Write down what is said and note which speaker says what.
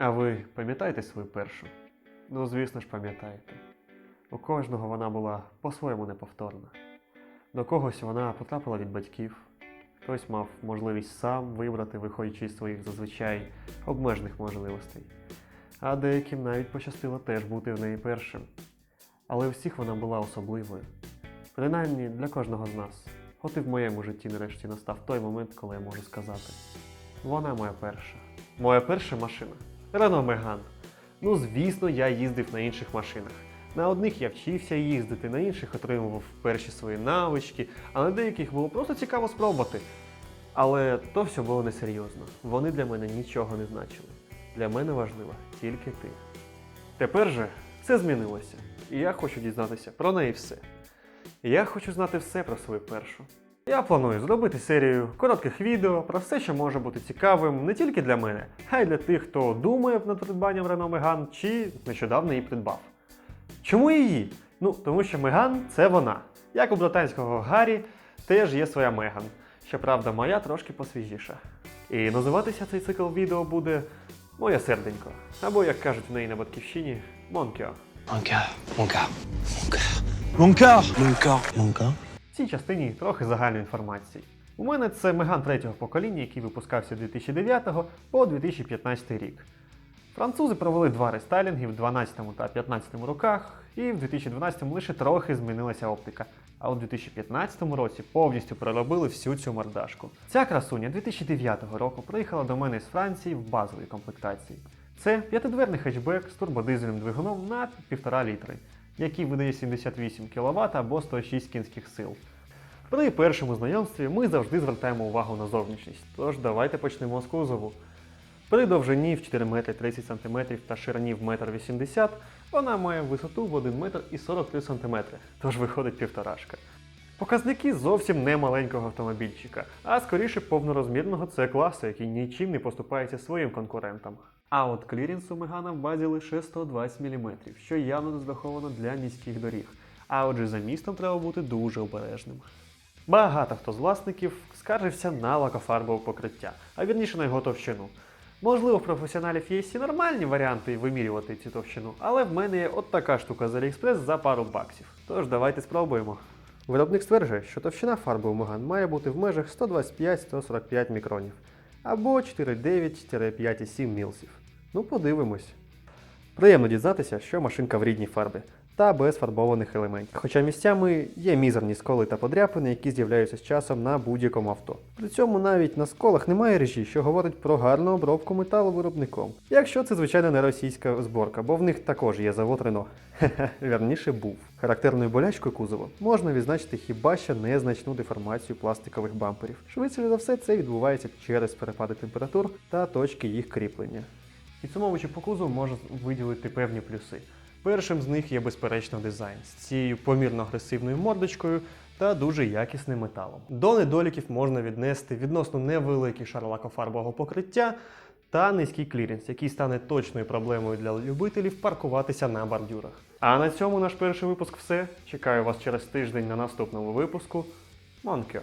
Speaker 1: А ви пам'ятаєте свою першу? Ну, звісно ж, пам'ятаєте. У кожного вона була по-своєму неповторна. До когось вона потрапила від батьків, хтось мав можливість сам вибрати, виходячи з своїх зазвичай обмежених можливостей. А деяким навіть пощастило теж бути в неї першим. Але у всіх вона була особливою. Принаймні для кожного з нас. От і в моєму житті нарешті настав той момент, коли я можу сказати: вона моя перша. Моя перша машина Renault Megane. Ну, звісно, я їздив на інших машинах. На одних я вчився їздити, на інших отримував перші свої навички, а на деяких було просто цікаво спробувати. Але то все було несерйозно. Вони для мене нічого не значили. Для мене важлива тільки ти. Тепер же все змінилося, і я хочу дізнатися про неї все. Я хочу знати все про свою першу. Я планую зробити серію коротких відео про все, що може бути цікавим не тільки для мене, а й для тих, хто думає над придбанням Renault Megane чи нещодавно її придбав. Чому її? Ну, тому що Меган це вона. Як у британського Гаррі теж є своя Меган. Щоправда, моя трошки посвіжіша. І називатися цей цикл відео буде Моє серденько. Або, як кажуть в неї на батьківщині, Монкіо.
Speaker 2: Mon cœur, mon cœur, mon cœur.
Speaker 1: Цій частині трохи загальної інформації. У мене це Меган третього покоління, який випускався з 2009 по 2015 рік. Французи провели два рестайлінги в 12 та 15 роках, і в 2012 лише трохи змінилася оптика. А у 2015 році повністю переробили всю цю мордашку. Ця красуня 2009 року приїхала до мене з Франції в базовій комплектації. Це п'ятидверний хетчбек з турбодизельним двигуном на 1,5 літри, який видає 78 кВт або 106 кінських сил. При першому знайомстві ми завжди звертаємо увагу на зовнішність, тож давайте почнемо з кузову. При довжині в 4 метри 30 см та ширині в 1,80 м вона має висоту в 1 метр і 43 см, тож виходить півторашка. Показники зовсім не маленького автомобільчика, а скоріше повнорозмірного С класу, який нічим не поступається своїм конкурентам. А от клірінс у Мегана в базі лише 120 мм, що явно не зраховано для міських доріг. А отже, за містом треба бути дуже обережним. Багато хто з власників скаржився на лакофарбове покриття, а вірніше на його товщину. Можливо, в професіоналів є і нормальні варіанти вимірювати цю товщину, але в мене є от така штука з AliExpress за пару баксів. Тож давайте спробуємо. Виробник стверджує, що товщина фарби у Megane має бути в межах 125-145 мікронів або 4,9-5,7 мілсів. Ну, подивимось. Приємно дізнатися, що машинка в рідній фарбі та без фарбованих елементів. Хоча місцями є мізерні сколи та подряпини, які з'являються з часом на будь-якому авто. При цьому навіть на сколах немає режі, що говорить про гарну обробку металу виробником. Якщо це, звичайно, не російська зборка, бо в них також є завод Рено. Хе-хе, вірніше був. Характерною болячкою кузова можна відзначити хіба що незначну деформацію пластикових бамперів. Швидше за все, це відбувається через перепади температур та точки їх кріплення. Підсумовуючи по кузову, можна виділити певні плюси. Першим з них є безперечно дизайн з цією помірно агресивною мордочкою та дуже якісним металом. До недоліків можна віднести відносно невеликий шар лакофарбового покриття та низький кліренс, який стане точною проблемою для любителів паркуватися на бордюрах. А на цьому наш перший випуск все. Чекаю вас через тиждень на наступному випуску. Монкіо.